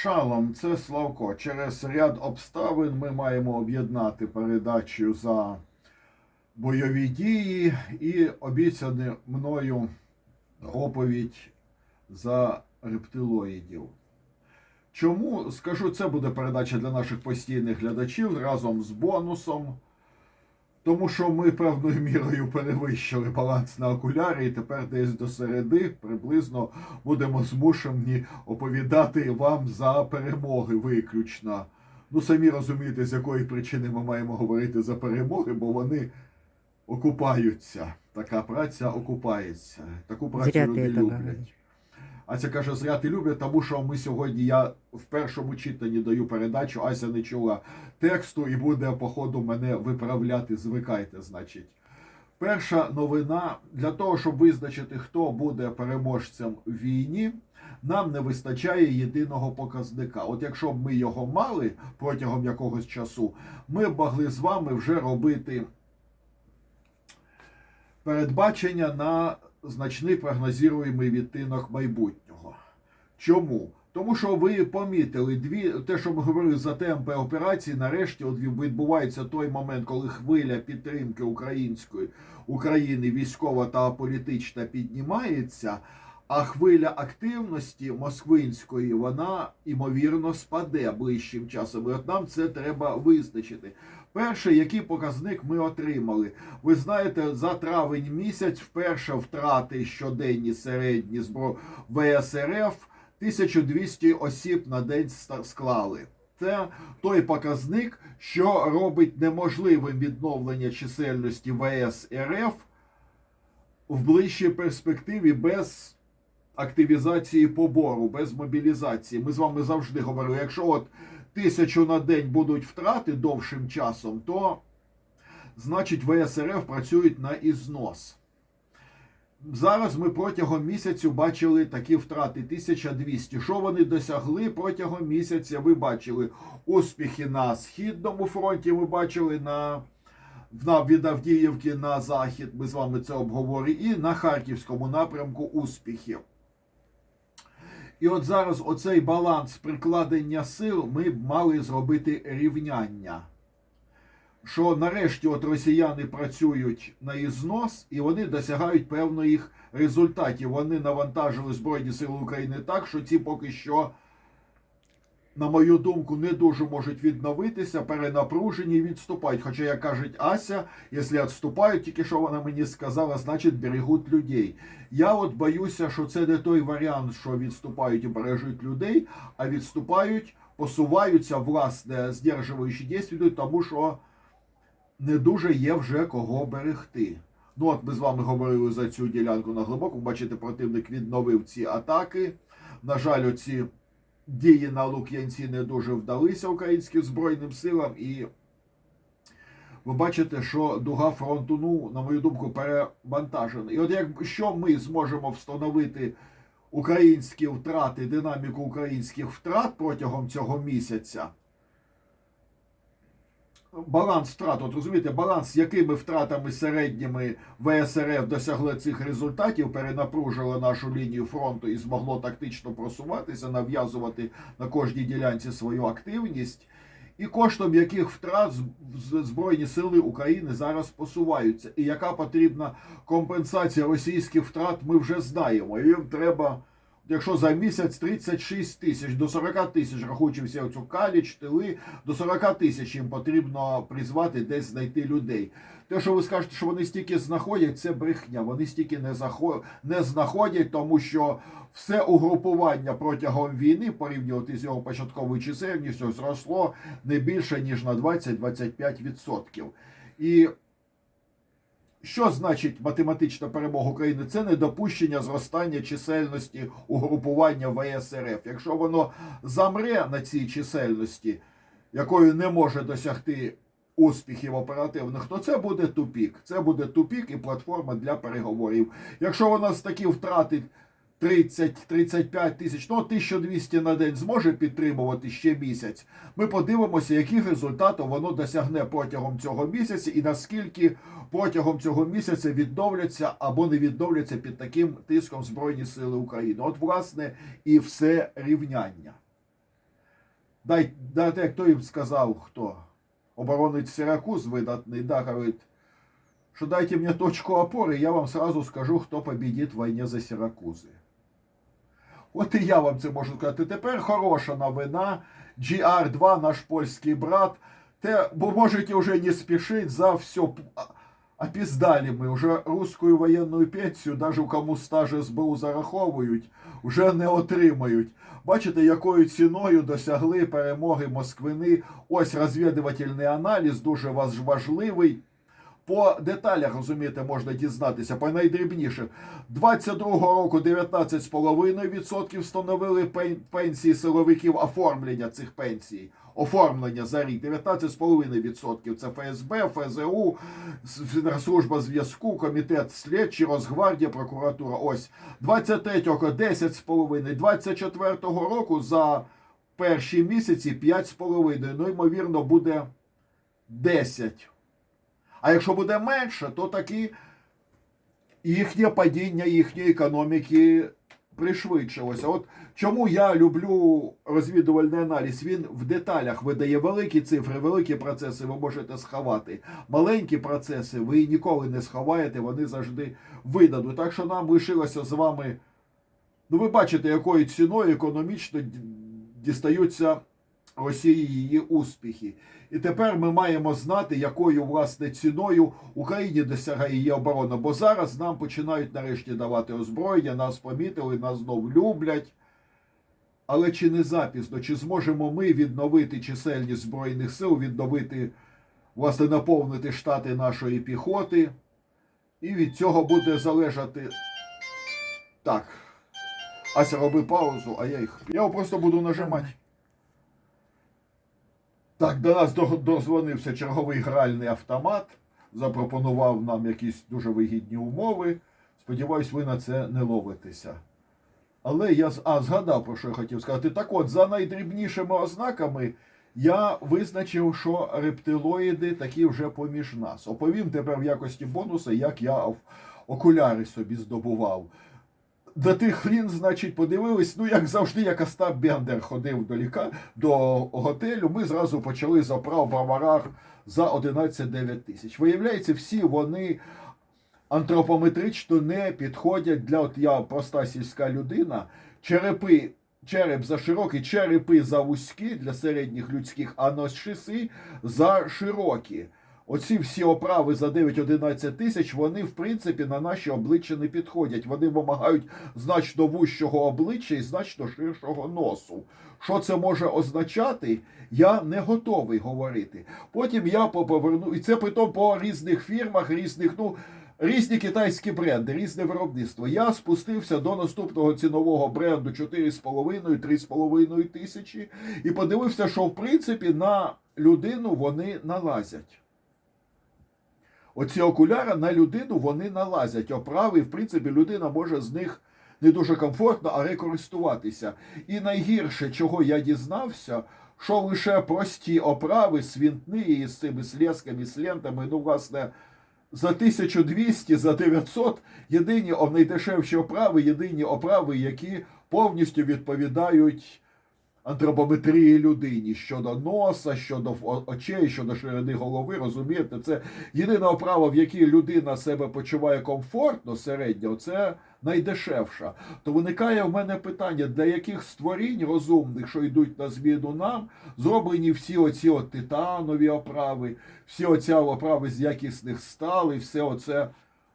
Шалом, це Славко. Через ряд обставин ми маємо об'єднати передачу за бойові дії і обіцяне мною оповідь за рептилоїдів. Чому скажу, це буде передача для наших постійних глядачів разом з бонусом. Тому що ми певною мірою перевищили баланс на окулярі, і тепер десь до середи приблизно будемо змушені оповідати вам за перемоги виключно. Ну, самі розумієте, з якої причини ми маємо говорити за перемоги, бо вони окупаються. Така праця окупається. Таку працю люди люблять. Говориш. А це каже, зря ти люблять, тому що ми сьогодні, я в першому читанні даю передачу, Ася не чула тексту і буде, по ходу, мене виправляти. Звикайте, значить. Перша новина для того, щоб визначити, хто буде переможцем в війні, нам не вистачає єдиного показника. От якщо б ми його мали протягом якогось часу, ми б могли з вами вже робити передбачення на значний прогнозуємий відтинок майбутнього. Чому? Тому що ви помітили дві, те, що ми говорили за темпи операції, нарешті от відбувається той момент, коли хвиля підтримки української України військова та політична піднімається, а хвиля активності москвинської вона ймовірно спаде ближчим часом. І от нам це треба визначити. Перше, який показник ми отримали. Ви знаєте, за травень місяць вперше втрати щоденні середні збро ВСРФ 1200 осіб на день склали. Це той показник, що робить неможливим відновлення чисельності ВС РФ в ближчій перспективі без активізації побору, без мобілізації. Ми з вами завжди говорили, якщо от тисячу на день будуть втрати довшим часом, то значить ВСРФ працюють на ізнос. Зараз ми протягом місяцю бачили такі втрати 1200. Що вони досягли протягом місяця? Ви бачили успіхи на східному фронті. Ми бачили на, на від Авдіївки на захід. Ми з вами це обговорили, і на харківському напрямку успіхи. І от зараз оцей баланс прикладення сил ми б мали зробити рівняння. Що нарешті от росіяни працюють на ізнос і вони досягають певних результатів. Вони навантажили Збройні Сили України так, що ці поки що, на мою думку, не дуже можуть відновитися, перенапружені і відступають. Хоча, як кажуть Ася, якщо відступають, тільки що вона мені сказала, значить берегуть людей. Я от боюся, що це не той варіант, що відступають і бережуть людей, а відступають, посуваються, власне, здержуючи дійсно, тому що не дуже є вже кого берегти. Ну, от ми з вами говорили за цю ділянку на глибоку. Бачите, противник відновив ці атаки. На жаль, оці дії на Лук'янці не дуже вдалися українським Збройним силам. І ви бачите, що дуга фронту, ну, на мою думку, перевантажена. І от якщо ми зможемо встановити українські втрати, динаміку українських втрат протягом цього місяця, баланс втрат, от розумієте, баланс, якими втратами середніми ВСРФ досягли цих результатів, перенапружило нашу лінію фронту і змогло тактично просуватися, нав'язувати на кожній ділянці свою активність, і коштом яких втрат Збройні сили України зараз посуваються. І яка потрібна компенсація російських втрат, ми вже знаємо. Їм треба. Якщо за місяць 36 тисяч до 40 тисяч, рахуючи всі оцю каліч, тили, до 40 тисяч їм потрібно призвати десь знайти людей. Те, що ви скажете, що вони стільки знаходять, це брехня. Вони стільки не, не знаходять, тому що все угрупування протягом війни, порівнювати з його початковою чисельністю, зросло не більше, ніж на 20-25%. І що значить математична перемога України? Це недопущення зростання чисельності угрупування ВСРФ. Якщо воно замре на цій чисельності, якою не може досягти успіхів оперативних, то це буде тупік. Це буде тупік і платформа для переговорів. Якщо вона з таки втратить 30-35 тисяч, ну 1200 на день зможе підтримувати ще місяць. Ми подивимося, яких результатів воно досягне протягом цього місяця, і наскільки протягом цього місяця відновляться або не відновляться під таким тиском Збройні Сили України. От, власне, і все рівняння. дай, дайте, той їм сказав, хто? Оборонець Сиракуз видатний, да, говорить, що дайте мені точку опори, я вам сразу скажу, хто побідить в війні за Сиракузи. От і я вам це можу сказати. Тепер хороша новина. GR2, наш польський брат. Те, бо можете вже не спішити за все. Опіздалі ми вже русскую воєнну пенсію, навіть кому стаж СБУ зараховують, вже не отримають. Бачите, якою ціною досягли перемоги Москвини. Ось розвідувальний аналіз, дуже важливий. По деталях, розумієте, можна дізнатися, по найдрібніших. 22-го року 19,5% встановили пенсії силовиків оформлення цих пенсій. Оформлення за рік 19,5% це ФСБ, ФЗУ, служба зв'язку, комітет слідчий, Росгвардія, прокуратура. Ось 23-го 10,5%, 24-го року за перші місяці 5,5%. Ну, ймовірно, буде 10. А якщо буде менше, то таки їхнє падіння їхньої економіки пришвидшилося. От чому я люблю розвідувальний аналіз? Він в деталях видає великі цифри, великі процеси ви можете сховати. Маленькі процеси ви ніколи не сховаєте, вони завжди видадуть. Так що нам лишилося з вами. Ну, ви бачите, якою ціною економічно дістаються Росії її успіхи. І тепер ми маємо знати, якою власне ціною Україні досягає її оборона. Бо зараз нам починають нарешті давати озброєння, нас помітили, нас знов люблять. Але чи не запізно, чи зможемо ми відновити чисельність Збройних сил, відновити, власне, наповнити штати нашої піхоти? І від цього буде залежати. Так. Ася, роби паузу, а я їх. Я просто буду нажимати. Так, до нас дозвонився черговий гральний автомат, запропонував нам якісь дуже вигідні умови. Сподіваюсь, ви на це не ловитеся. Але я а, згадав, про що я хотів сказати. Так от, за найдрібнішими ознаками я визначив, що рептилоїди такі вже поміж нас. Оповім тепер в якості бонуса, як я окуляри собі здобував. До тих лін, значить, подивились, ну як завжди, як Остап Бендер ходив до ліка до готелю. Ми зразу почали з оправ в броварах за 11-9 тисяч. Виявляється, всі вони антропометрично не підходять для от я проста сільська людина. Черепи, череп за широкий, черепи за вузькі для середніх людських, а носшиси за широкі. Оці всі оправи за 9-11 тисяч, вони в принципі на наші обличчя не підходять. Вони вимагають значно вущого обличчя і значно ширшого носу. Що це може означати, я не готовий говорити. Потім я поверну, і це притом по різних фірмах, різних, ну, різні китайські бренди, різне виробництво. Я спустився до наступного цінового бренду 4,5-3,5 тисячі і подивився, що в принципі на людину вони налазять. Оці окуляри на людину вони налазять. Оправи, і, в принципі, людина може з них не дуже комфортно, але користуватися. І найгірше, чого я дізнався, що лише прості оправи, свінтні і з цими слесками, з лентами, ну, власне, за 1200, за 900 єдині найдешевші оправи, єдині оправи, які повністю відповідають антропометрії людині щодо носа, щодо очей, щодо ширини голови. Розумієте, це єдина оправа, в якій людина себе почуває комфортно середньо, це найдешевша. То виникає в мене питання, для яких створінь розумних, що йдуть на зміну нам, зроблені всі оці от титанові оправи, всі оці оправи з якісних сталей, все оце.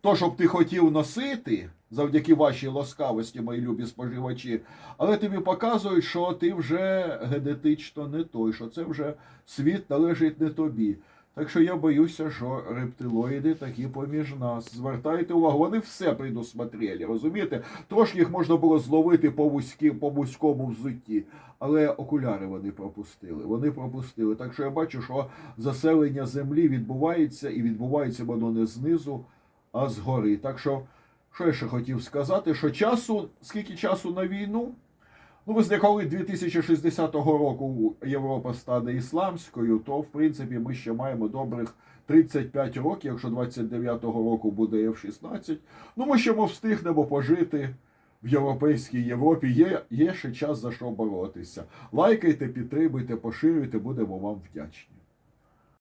То, щоб ти хотів носити завдяки вашій ласкавості, мої любі споживачі, але тобі показують, що ти вже генетично не той, що це вже світ належить не тобі. Так що я боюся, що рептилоїди такі поміж нас. Звертайте увагу, вони все предусмотрели, розумієте? Трошки їх можна було зловити по вузькі, по вузькому взутті, але окуляри вони пропустили. Вони пропустили. Так що я бачу, що заселення землі відбувається, і відбувається воно не знизу, а згори. Так що, що я ще хотів сказати, що часу, скільки часу на війну? Ну, ви коли 2060 року Європа стане ісламською, то в принципі ми ще маємо добрих 35 років, якщо 29-го року буде F-16. Ну, ми ще ми встигнемо пожити в Європейській Європі. Є, є ще час за що боротися. Лайкайте, підтримуйте, поширюйте, будемо вам вдячні.